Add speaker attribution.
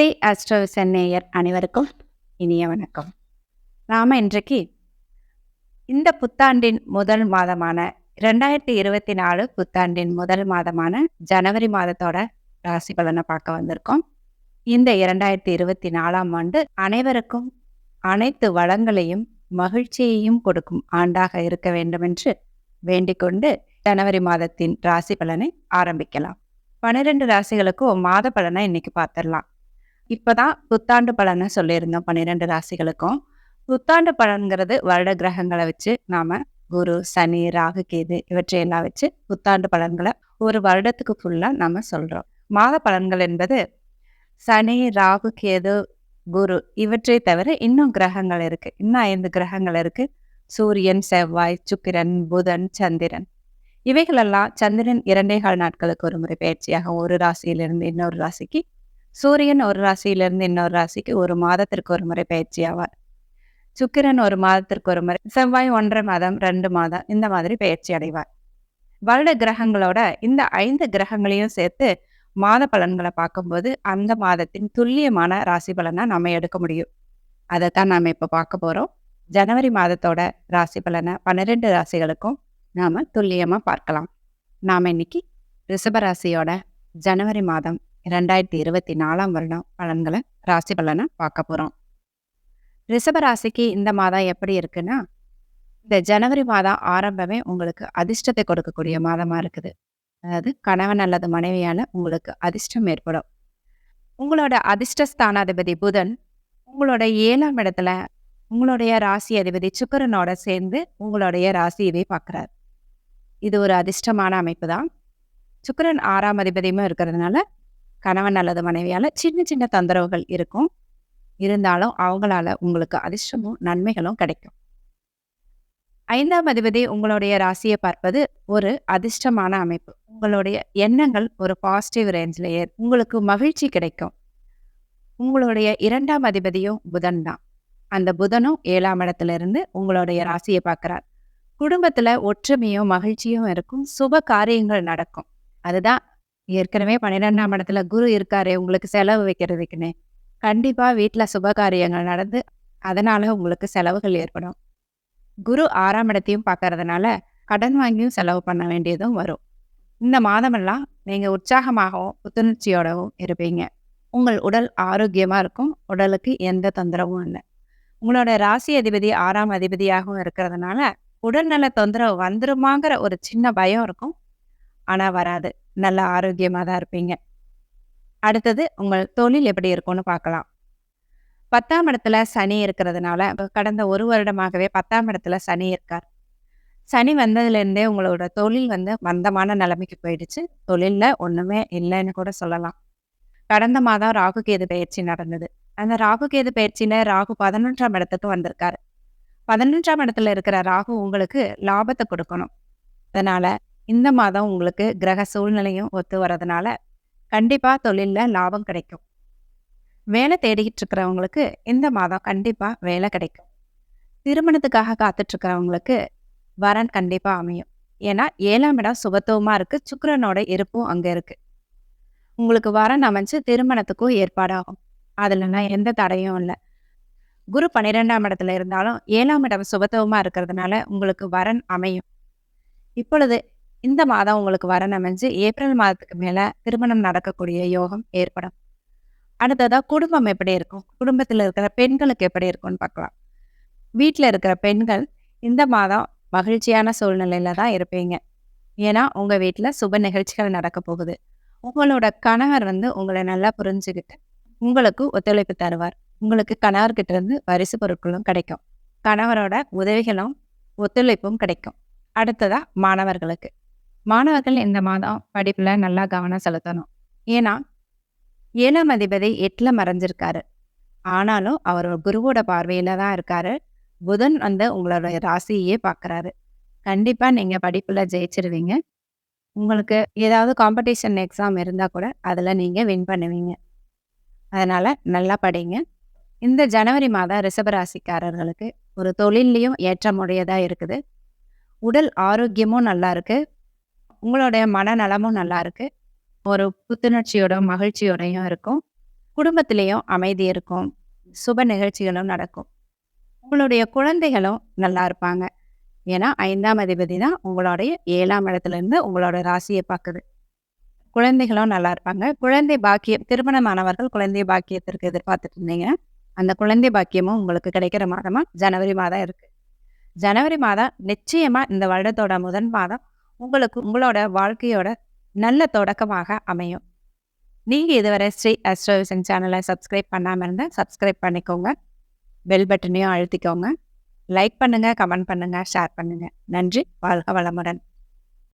Speaker 1: Sri astro சென்னையர் அனைவருக்கும் இனிய வணக்கம். நாம் இன்றைக்கு இந்த புத்தாண்டின் முதல் மாதமான ரெண்டாயிரத்தி இருபத்தி நாலு புத்தாண்டின் முதல் மாதமான ஜனவரி மாதத்தோட ராசி பலனை பார்க்க வந்திருக்கோம். இந்த இரண்டாயிரத்தி இருபத்தி நாலாம் ஆண்டு அனைவருக்கும் அனைத்து வளங்களையும் மகிழ்ச்சியையும் கொடுக்கும் ஆண்டாக இருக்க வேண்டும் என்று ஜனவரி மாதத்தின் ராசி பலனை ஆரம்பிக்கலாம். பன்னிரெண்டு ராசிகளுக்கும் மாத பலனை இன்னைக்கு பார்த்துடலாம். இப்பதான் புத்தாண்டு பலனை சொல்லியிருந்தோம் பன்னிரெண்டு ராசிகளுக்கும். புத்தாண்டு பலன்கிறது வருட கிரகங்களை வச்சு நாம குரு சனி ராகு கேது இவற்றையெல்லாம் வச்சு புத்தாண்டு பலன்களை ஒரு வருடத்துக்கு ஃபுல்லாக நாம சொல்றோம். மாத பலன்கள் என்பது சனி ராகு கேது குரு இவற்றை தவிர இன்னும் கிரகங்கள் இருக்கு. இன்னும் ஐந்து கிரகங்கள் இருக்கு. சூரியன் செவ்வாய் சுக்கிரன் புதன் சந்திரன். இவைகளெல்லாம் சந்திரன் இரண்டே கால் நாட்களுக்கு ஒரு முறை பயிற்சியாக ஒரு ராசியிலிருந்து இன்னொரு ராசிக்கு சூரியன் ஒரு ராசியிலிருந்து இன்னொரு ராசிக்கு ஒரு மாதத்திற்கு ஒரு முறை பயிற்சி ஆவார். சுக்கிரன் ஒரு மாதத்திற்கு ஒரு முறை செவ்வாய் ஒன்றரை மாதம் ரெண்டு மாதம் இந்த மாதிரி பயிற்சி அடைவார். வருட கிரகங்களோட இந்த ஐந்து கிரகங்களையும் சேர்த்து மாத பலன்களை பார்க்கும்போது அந்த மாதத்தின் துல்லியமான ராசி பலனை நம்ம எடுக்க முடியும். அதை தான் நாம் இப்போ பார்க்க போகிறோம் ஜனவரி மாதத்தோட ராசி பலனை பன்னிரெண்டு ராசிகளுக்கும் நாம் துல்லியமாக பார்க்கலாம். நாம் இன்னைக்கு ரிஷபராசியோட ஜனவரி மாதம் ரெண்டாயிரத்தி இருபத்தி நாலாம் வருடம் பலன்களை ராசி பலனை பார்க்க போகிறோம் ரிஷப ராசிக்கு இந்த மாதம் எப்படி இருக்குன்னா இந்த ஜனவரி மாதம் ஆரம்பமே உங்களுக்கு அதிர்ஷ்டத்தை கொடுக்கக்கூடிய மாதமாக இருக்குது. அதாவது கணவன் அல்லது மனைவியால் உங்களுக்கு அதிர்ஷ்டம் ஏற்படும். உங்களோட அதிர்ஷ்ட ஸ்தானாதிபதி புதன் உங்களோட ஏழாம் இடத்துல உங்களுடைய ராசி அதிபதி சுக்கரனோட சேர்ந்து உங்களுடைய ராசியவே பார்க்குறாரு. இது ஒரு அதிர்ஷ்டமான அமைப்பு தான். சுக்கரன் ஆறாம் அதிபதியுமே இருக்கிறதுனால கணவன் அல்லது மனைவியால சின்ன சின்ன தொந்தரவுகள் இருக்கும். இருந்தாலும் அவங்களால உங்களுக்கு அதிர்ஷ்டமும் நன்மைகளும் கிடைக்கும். ஐந்தாம் அதிபதி உங்களுடைய ராசியை பார்ப்பது ஒரு அதிர்ஷ்டமான அமைப்பு. உங்களுடைய எண்ணங்கள் ஒரு பாசிட்டிவ் ரேஞ்சில் உங்களுக்கு மகிழ்ச்சி கிடைக்கும். உங்களுடைய இரண்டாம் அதிபதியும் புதன் தான். அந்த புதனும் ஏழாம் இடத்துல இருந்து உங்களுடைய ராசியை பார்க்குறார். குடும்பத்துல ஒற்றுமையும் மகிழ்ச்சியும் இருக்கும். சுப காரியங்கள் நடக்கும். அதுதான் ஏற்கனவே பன்னிரெண்டாம் இடத்துல குரு இருக்காரு உங்களுக்கு செலவு வைக்கிறதுக்குன்னு. கண்டிப்பாக வீட்டில் சுப காரியங்கள் நடந்து அதனால உங்களுக்கு செலவுகள் ஏற்படும். குரு ஆறாம் இடத்தையும் பார்க்கறதுனால கடன் வாங்கியும் செலவு பண்ண வேண்டியதும் வரும். இந்த மாதமெல்லாம் நீங்கள் உற்சாகமாகவும் புத்துணர்ச்சியோடவும் இருப்பீங்க. உங்கள் உடல் ஆரோக்கியமாக இருக்கும். உடலுக்கு எந்த தொந்தரவும் இல்லை. உங்களோட ராசி அதிபதி ஆறாம் அதிபதியாகவும் இருக்கிறதுனால உடல்நல தொந்தரவு வந்துருமாங்கிற ஒரு சின்ன பயம் இருக்கும். ஆனால் வராது. நல்ல ஆரோக்கியமாக தான் இருப்பீங்க. அடுத்தது உங்கள் தொழில் எப்படி இருக்கும்னு பார்க்கலாம். பத்தாம் இடத்துல சனி இருக்கிறதுனால கடந்த ஒரு வருடமாகவே பத்தாம் இடத்துல சனி இருக்கார். சனி வந்ததுலேருந்தே உங்களோட தொழில் வந்து மந்தமான நிலைமைக்கு போயிடுச்சு. தொழிலில் ஒன்றுமே இல்லைன்னு கூட சொல்லலாம். கடந்த மாதம் ராகு கேது பயிற்சி நடந்தது. அந்த ராகு கேது பயிற்சியில் ராகு பதினொன்றாம் இடத்துக்கு வந்திருக்காரு. பதினொன்றாம் இடத்துல இருக்கிற ராகு உங்களுக்கு லாபத்தை கொடுக்கணும். அதனால் இந்த மாதம் உங்களுக்கு கிரக சூழ்நிலையும் ஒத்து வரதுனால கண்டிப்பாக தொழிலில் லாபம் கிடைக்கும். வேலை தேடிக்கிட்டு இருக்கிறவங்களுக்கு இந்த மாதம் கண்டிப்பாக வேலை கிடைக்கும். திருமணத்துக்காக காத்துட்ருக்கிறவங்களுக்கு வரன் கண்டிப்பாக அமையும். ஏன்னா ஏழாம் இடம் சுபத்துவமாக இருக்குது சுக்கரனோட இருப்பும் அங்கே இருக்குது உங்களுக்கு வரன் அமைஞ்சு திருமணத்துக்கும் ஏற்பாடாகும். அதுலலாம் எந்த தடையும் இல்லை. குரு பன்னிரெண்டாம் இடத்துல இருந்தாலும் ஏழாம் இடம் சுபத்துவமாக இருக்கிறதுனால உங்களுக்கு வரன் அமையும். இப்பொழுது இந்த மாதம் உங்களுக்கு வரன் அமைஞ்சு ஏப்ரல் மாதத்துக்கு மேலே திருமணம் நடக்கக்கூடிய யோகம் ஏற்படும். அடுத்ததாக குடும்பம் எப்படி இருக்கும்? குடும்பத்தில் இருக்கிற பெண்களுக்கு எப்படி இருக்கும்னு பார்க்கலாம். வீட்டில் இருக்கிற பெண்கள் இந்த மாதம் மகிழ்ச்சியான சூழ்நிலையில தான் இருப்பீங்க. ஏன்னா உங்கள் வீட்டில் சுப நிகழ்ச்சிகள் நடக்க போகுது. உங்களோட கணவர் வந்து உங்களை நல்லா புரிஞ்சுக்கிட்டு உங்களுக்கு ஒத்துழைப்பு தருவார். உங்களுக்கு கணவர்கிட்ட இருந்து பரிசு பொருட்களும் கிடைக்கும். கணவரோட உதவிகளும் ஒத்துழைப்பும் கிடைக்கும். அடுத்ததாக மாணவர்களுக்கு. மாணவர்கள் இந்த மாதம் படிப்புல நல்லா கவனம் செலுத்தணும். ஏன்னா ஏழாம் அதிபதி எட்டுல மறைஞ்சிருக்காரு. ஆனாலும் அவர் குருவோட பார்வையில தான் இருக்காரு. புதன் வந்து உங்களோட ராசியே பார்க்கறாரு கண்டிப்பா நீங்க படிப்புல ஜெயிச்சிருவீங்க. உங்களுக்கு ஏதாவது காம்படிஷன் எக்ஸாம் இருந்தால் கூட அதில் நீங்கள் வின் பண்ணுவீங்க. அதனால் நல்லா படிங்க. இந்த ஜனவரி மாதம் ரிஷபராசிக்காரர்களுக்கு ஒரு தொழில்லையும் ஏற்றமுடையதாக இருக்குது. உடல் ஆரோக்கியமும் நல்லா இருக்குது உங்களுடைய மனநலமும் நல்லா இருக்கு. ஒரு புத்துணர்ச்சியோட மகிழ்ச்சியோடையும் இருக்கும். குடும்பத்திலையும் அமைதி இருக்கும். சுப நிகழ்ச்சிகளும் நடக்கும். உங்களுடைய குழந்தைகளும் நல்லா இருப்பாங்க. ஏன்னா ஐந்தாம் அதிபதி தான் உங்களுடைய ஏழாம் இடத்துல இருந்து உங்களோட ராசியை பார்க்குது. குழந்தைகளும் நல்லா இருப்பாங்க. குழந்தை பாக்கியம் திருமணமானவர்கள் குழந்தை பாக்கியத்திற்கு எதிர்பார்த்துட்டு இருந்தீங்க. அந்த குழந்தை பாக்கியமும் உங்களுக்கு கிடைக்கிற மாதமா ஜனவரி மாதம் இருக்கு. ஜனவரி மாதம் நிச்சயமா இந்த வருடத்தோட முதன் மாதம் உங்களுக்கு உங்களோட வாழ்க்கையோட நல்ல தொடக்கமாக அமையும். நீங்கள் இதுவரை ஸ்ரீ அஸ்ட்ரோவிசன் சேனலை சப்ஸ்கிரைப் பண்ணாமல் இருந்தால் சப்ஸ்கிரைப் பண்ணிக்கோங்க. பெல் பட்டனையும் அழுத்திக்கோங்க. லைக் பண்ணுங்கள் கமெண்ட் பண்ணுங்கள் ஷேர் பண்ணுங்கள் நன்றி வாழ்க வளமுடன்.